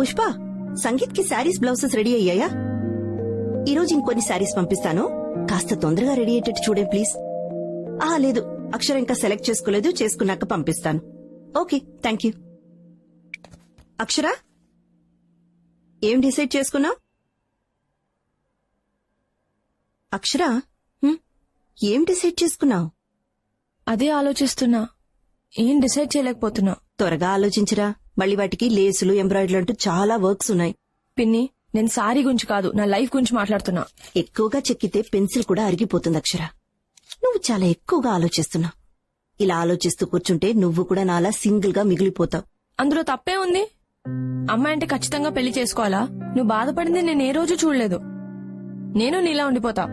పుష్ప సంగీత్కి saris blouses ready అయ్యాయా? ఈ రోజు ఇంకొన్ని శారీస్ పంపిస్తాను. కాస్త తొందరగా రెడీ అయ్యేటట్టు చూడే ప్లీజ్. ఆ లేదు. అక్షర ఇంకా సెలెక్ట్ చేసుకోలేదు. చేసుకున్నాక పంపిస్తాను. Okay thank you. అక్షర ఏం డిసైడ్ చేసుకున్నావు? అక్షర? ఏం డిసైడ్ చేసుకున్నావు? అదే ఆలోచిస్తున్నా. ఏం డిసైడ్ చేయలేకపోతున్నా. త్వరగా ఆలోచించరా? మళ్ళీ వాటికి లేసులు ఎంబ్రాయిడరీలు అంటూ చాలా వర్క్స్ ఉన్నాయి. పిన్ని నేను సారీ గురించి కాదు నా లైఫ్ గురించి మాట్లాడుతున్నా. ఎక్కువగా చెక్కితే పెన్సిల్ కూడా అరిగిపోతుంది అక్షర. నువ్వు చాలా ఎక్కువగా ఆలోచిస్తున్నావు ఇలా ఆలోచిస్తూ కూర్చుంటే నువ్వు కూడా నాలా సింగిల్గా మిగిలిపోతావు. అందులో తప్పే ఉంది. అమ్మాయి అంటే ఖచ్చితంగా పెళ్ళి చేసుకోవాలా? నువ్వు బాధపడింది నేను ఏ రోజు చూడలేదు. నేను నీలా ఉండిపోతా.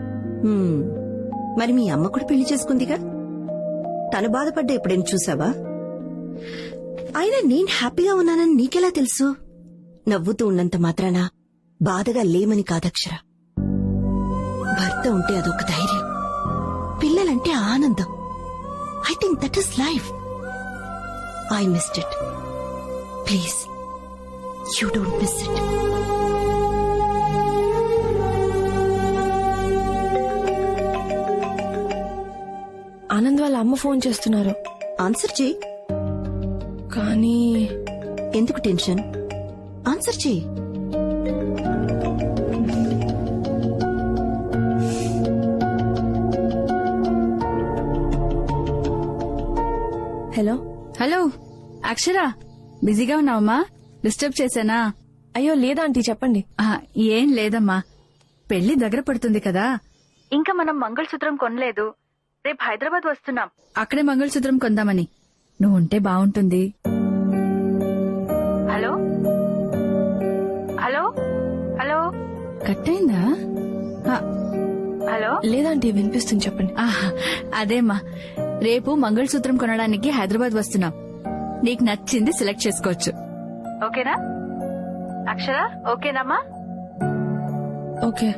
మరి మీ అమ్మ కూడా పెళ్ళి చేసుకుందిగా? తను బాధపడ్డా ఎప్పుడైనా చూసావా? అయినా నేను హ్యాపీగా ఉన్నానని నీకెలా తెలుసు? నవ్వుతూ ఉన్నంత మాత్రాన బాధగా లేమని కాదక్షర భర్త ఉంటే అదొక ధైర్యం. పిల్లలంటే ఆనందం. I think that is life I missed it please you don't miss it Anand వాళ్ళ అమ్మ ఫోన్ చేస్తున్నారు. ఆన్సర్ చేయి. కానీ ఎందుకు టెన్షన్? ఆన్సర్ చేయి హలో. హలో అక్షర బిజీగా ఉన్నావమ్మా? డిస్టర్బ్ చేశానా? అయ్యో లేదా ఆంటీ చెప్పండి. ఆ, ఏం లేదమ్మా. పెళ్ళి దగ్గర పడుతుంది కదా. ఇంకా మనం మంగళసూత్రం కొనలేదు. రేపు హైదరాబాద్ వస్తున్నాం. అక్కడే మంగళసూత్రం కొందామని. నువ్వు ఉంటే బాగుంటుంది హలో? హలో? హలో? కట్టయిందా? హలో? లేదాంటీ వినిపిస్తుంది చెప్పండి. ఆహా, అదేమ్మా. రేపు మంగళసూత్రం కొనడానికి హైదరాబాద్ వస్తున్నాం. నీకు నచ్చింది సెలెక్ట్ చేసుకోవచ్చు. ఓకేనా? అక్షర ఓకేనమ్మా? ఓకే.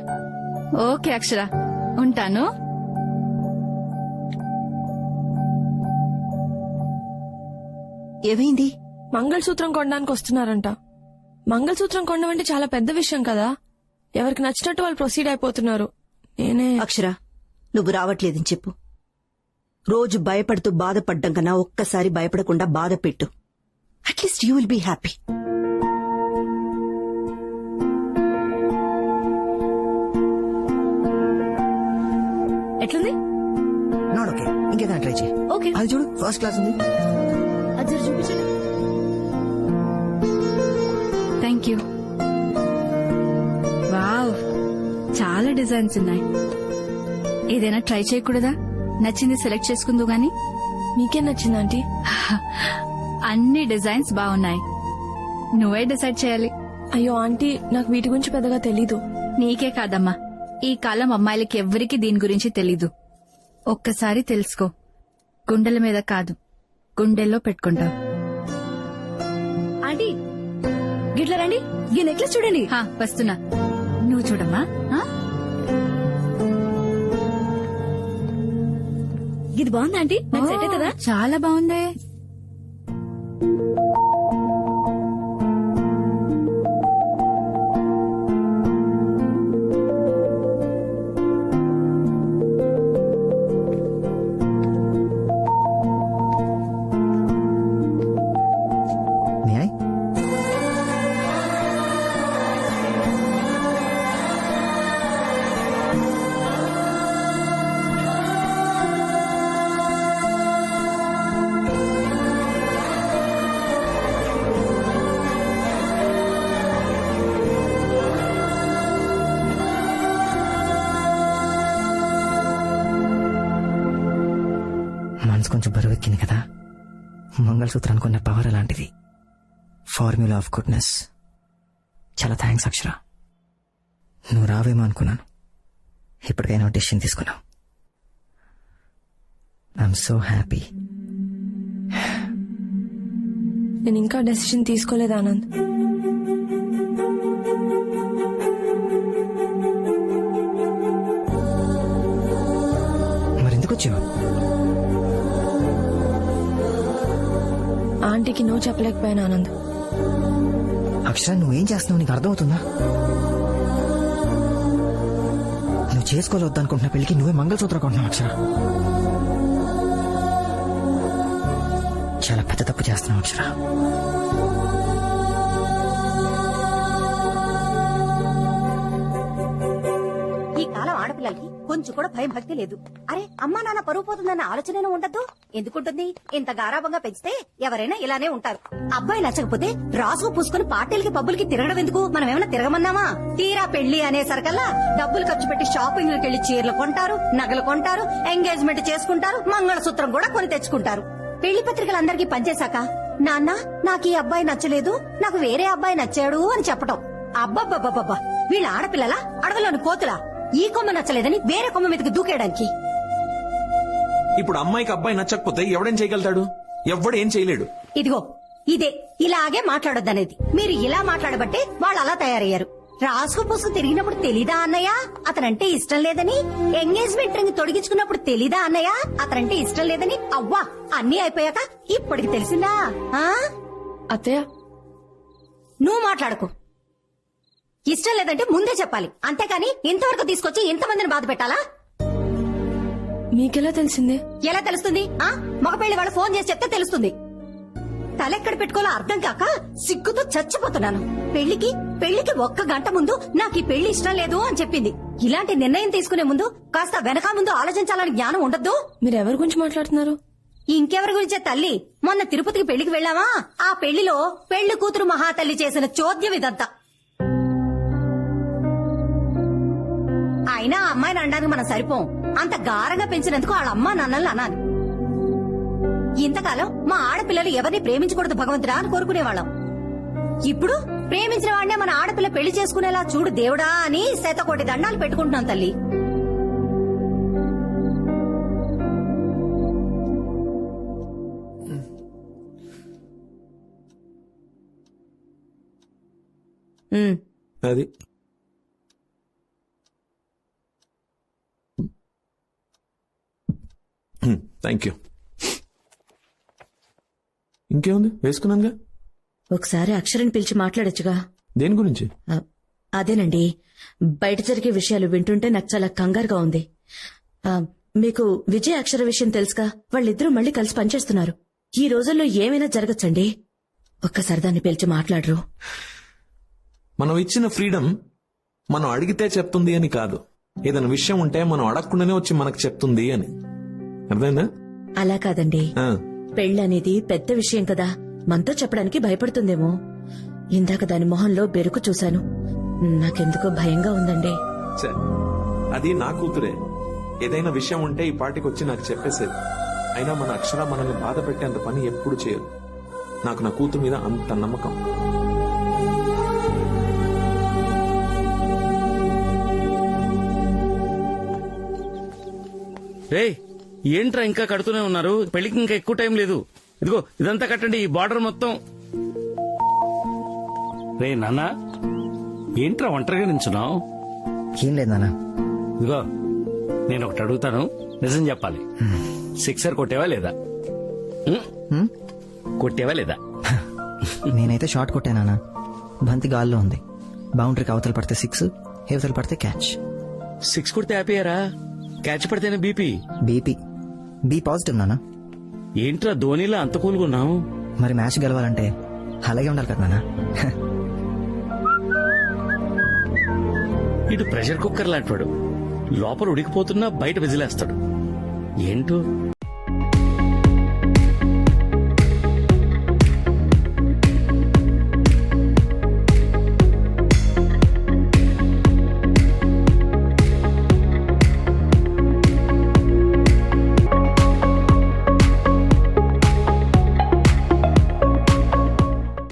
ఓకే అక్షర. ఉంటాను. ఏమైంది? మంగళసూత్రం కొనడానికి వస్తున్నారంట. మంగళసూత్రం కొనడం అంటే చాలా పెద్ద విషయం కదా. ఎవరికి నచ్చినట్టు వాళ్ళు ప్రొసీడ్ అయిపోతున్నారు. నేనే అక్షర నువ్వు రావట్లేదని చెప్పు. రోజు భయపడుతూ బాధపడ్డం కన్నా ఒక్కసారి భయపడకుండా బాధ పెట్టు. At least you will be happy ఎట్లుంది? నాట్ ఓకే ఇంకేదైనా ట్రై చేయి. ఓకే అది చూడు ఫస్ట్ క్లాస్ ఉంది. అది చూపించండి. థ్యాంక్ యూ వావ్ చాలా డిజైన్స్ ఉన్నాయి. ఏదైనా ట్రై చేయకూడదా? నచ్చింది సెలెక్ట్ చేసుకుందు గాని? మీకేం నచ్చింది ఆంటీ? అన్ని డిజైన్స్ బాగున్నాయి. నువ్వే డిసైడ్ చేయాలి. అయ్యో ఆంటీ నాకు వీటి గురించి పెద్దగా తెలీదు. నీకే కాదమ్మా. ఈ కాలం అమ్మాయిలకి ఎవ్వరికి దీని గురించి తెలీదు. ఒక్కసారి తెలుసుకో. గుండెల మీద కాదు. గుండెల్లో పెట్టుకుంటావు. ఆంటీ గిట్ల రండి. ఈ నెక్లెస్ చూడండి. హా, వస్తున్నా. నువ్వు చూడమ్మా. ఆ? ఇది బాగుందా ఆంటీ? నాకు సెట్ అవుతుందా? ఓ, చాలా బాగుందే. కొంచెం బరువెక్కింది కదా. మంగళసూత్రానికి ఉన్న పవర్ అలాంటిది. ఫార్మ్యులా ఆఫ్ గుడ్నెస్ చాలా థ్యాంక్స్ అక్షర. నువ్వు రావేమో అనుకున్నాను. ఇప్పటికైనా డెసిషన్ తీసుకున్నావు. ఐఎమ్ సో హ్యాపీ నేను ఇంకా డెసిషన్ తీసుకోలేదు ఆనంద్. ఆంటీకి నో చెప్పలేకపోయాను ఆనంద్. అక్షర నువ్వేం చేస్తున్నావు? నీకు అర్థమవుతుందా? నువ్వు చేసుకోలేవద్దనుకుంటున్న పెళ్ళికి నువ్వే మంగళసూత్రం కొంటున్నావు అక్షర. చాలా పెద్ద తప్పు చేస్తున్నావు అక్షర. ఆడపిల్లలకి కొంచెం కూడా భయం భక్తి లేదు. అరే అమ్మా నాన్న పరువు పోతుందన్న ఆలోచన ఉండద్దు? ఎందుకుంటుంది? ఇంత గారాభంగా పెంచితే ఎవరైనా ఇలానే ఉంటారు. అబ్బాయి నచ్చకపోతే రాసుకు పూసుకుని పార్టీలకి పబ్బులకి తిరగడం ఎందుకు? మనం ఏమైనా తిరగమన్నామా? తీరా పెళ్ళి అనేసరికల్లా డబ్బులు ఖర్చు పెట్టి షాపింగ్ వెళ్ళి చీరలు కొంటారు నగలు కొంటారు ఎంగేజ్మెంట్ చేసుకుంటారు మంగళసూత్రం కూడా కొని తెచ్చుకుంటారు. పెళ్ళి పత్రికలందరికీ పనిచేశాక నాన్న నాకు ఈ అబ్బాయి నచ్చలేదు నాకు వేరే అబ్బాయి నచ్చాడు అని చెప్పటం. అబ్బబ్బబ్బబ్బబ్బా. వీళ్ళ ఆడపిల్లలా అడవిలోని కోతులా? ఈ కొమ్మ నచ్చలేదని వేరే కొమ్మ మీదకి దూకేయడానికి. ఇప్పుడు అమ్మాయికి అబ్బాయి నచ్చకపోతే ఎవడేం చేయగలుగుతాడు? ఎవడేం చేయలేడు. ఇదిగో ఇదే ఇలాగే మాట్లాడొద్దనేది. మీరు ఇలా మాట్లాడబట్టే వాళ్ళు అలా తయారయ్యారు. రాసుకు పూసుకు తిరిగినప్పుడు తెలీదా అన్నయ్య? అతనంటే ఇష్టం లేదని? ఎంగేజ్మెంట్ రింగ్ తొడిగించుకున్నప్పుడు తెలీదా అన్నయ్య? అతనంటే ఇష్టం లేదని? అవ్వా అన్నీ అయిపోయాక ఇప్పటికి తెలిసిందా? ఆ? అత్తయ్య. నువ్వు మాట్లాడకు. ఇష్టం లేదంటే ముందే చెప్పాలి. అంతేకాని ఇంతవరకు తీసుకొచ్చి ఇంతమందిని బాధ పెట్టాలా? మీకెలా తెలిసిందే? ఎలా తెలుస్తుంది? ఆ? మగ పెళ్ళి వాళ్ళు ఫోన్ చేసి చెప్తే తెలుస్తుంది. తలెక్కడ పెట్టుకోవాలో అర్థం కాక సిగ్గుతో చచ్చిపోతున్నాను. పెళ్ళికి పెళ్ళికి ఒక్క గంట ముందు నాకు ఈ పెళ్ళి ఇష్టం లేదు అని చెప్పింది. ఇలాంటి నిర్ణయం తీసుకునే ముందు కాస్త వెనక ముందు ఆలోచించాలని జ్ఞానం ఉండద్దు. మీరు ఎవరి గురించి మాట్లాడుతున్నారు? ఇంకెవరి గురించే తల్లి? మొన్న తిరుపతికి పెళ్ళికి వెళ్ళావా? ఆ పెళ్ళిలో పెళ్ళి కూతురు మహాతల్లి చేసిన చోద్యం ఇదంతా. అయినా అమ్మాయిని అనడానికి మనం సరిపోం. అంత గారంగా పెంచినందుకు వాళ్ళ అమ్మా నాన్నల్ని అనాలి. ఇంతకాలం మా ఆడపిల్లలు ఎవరిని ప్రేమించకూడదు భగవంతుడా అని కోరుకునేవాళ్ళం. ఇప్పుడు ప్రేమించిన వాడినే మన ఆడపిల్ల పెళ్ళి చేసుకునేలా చూడు దేవుడా అని శతకోటి దండాలు పెట్టుకుంటున్నాం తల్లి. అది. థ్యాంక్ యూ ఇంకేముంది? వేసుకున్నానుగా? ఒకసారి అక్షరని పిలిచి మాట్లాడొచ్చుగా. దేని గురించి? అదేనండి. బయట జరిగే విషయాలు వింటుంటే నాకు చాలా కంగారుగా ఉంది. ఆ, మీకు విజయ్ అక్షర విషయం తెలుసుగా? వాళ్ళిద్దరూ మళ్ళీ కలిసి పనిచేస్తున్నారు. ఈ రోజుల్లో ఏమైనా జరగచ్చండి? ఒక్కసారి దాన్ని పిలిచి మాట్లాడరు. మనం ఇచ్చిన ఫ్రీడమ్ మనం అడిగితే చెప్తుంది అని కాదు. ఏదైనా విషయం ఉంటే మనం అడగకుండానే వచ్చి మనకు చెప్తుంది అని. అర్థమైందా? అలా కాదండి. ఆ, పెళ్ళి అనేది పెద్ద విషయం కదా. మనతో చెప్పడానికి భయపడుతుందేమో. ఇందాక దాని మొహంలో బెరుకు చూశాను. నాకెందుకో భయంగా ఉందండి. అది నా కూతురే. ఏదైనా విషయం ఉంటే ఈ పాటికి వచ్చి నాకు చెప్పేసేది. అయినా మన అక్షర మనల్ని బాధ పెట్టేంత పని ఎప్పుడు చేయదు. నాకు నా కూతురు మీద అంత నమ్మకం. రే ఏంట్రా ఇంకా కడుతూనే ఉన్నారు? పెళ్ళికి ఇంకా ఎక్కువ టైం లేదు. ఇదిగో ఇదంతా కట్టండి ఈ బార్డర్ మొత్తం. రే నాన్న ఏంట్రా ఒంటరిగా నించున్నావు? ఏం లేదు నాన్న. ఇదిగో నేను ఒకటి అడుగుతాను. నిజం చెప్పాలి. సిక్సర్ కొట్టేవా లేదా? కొట్టేవా లేదా? నేనైతే షార్ట్ కొట్టానా బంతి గాల్లో ఉంది. బౌండరీకి అవతల పడితే సిక్స్ హేవతలు పడితే క్యాచ్. సిక్స్ కొడితే ఆపేయారా? క్యాచ్ పడితేనే బీపీ. బీపీ. బీ పాజిటివ్ నాన్న ఏంట్రా ధోనిలా అంత కూలుగున్నావు మరి మ్యాచ్ గెలవాలంటే అలాగే ఉండాలి కదా నాన్న ఇటు ప్రెషర్ కుక్కర్ లాంటివాడు లోపల ఉడికిపోతున్నా బయట విజిలేస్తాడు. ఏంటో?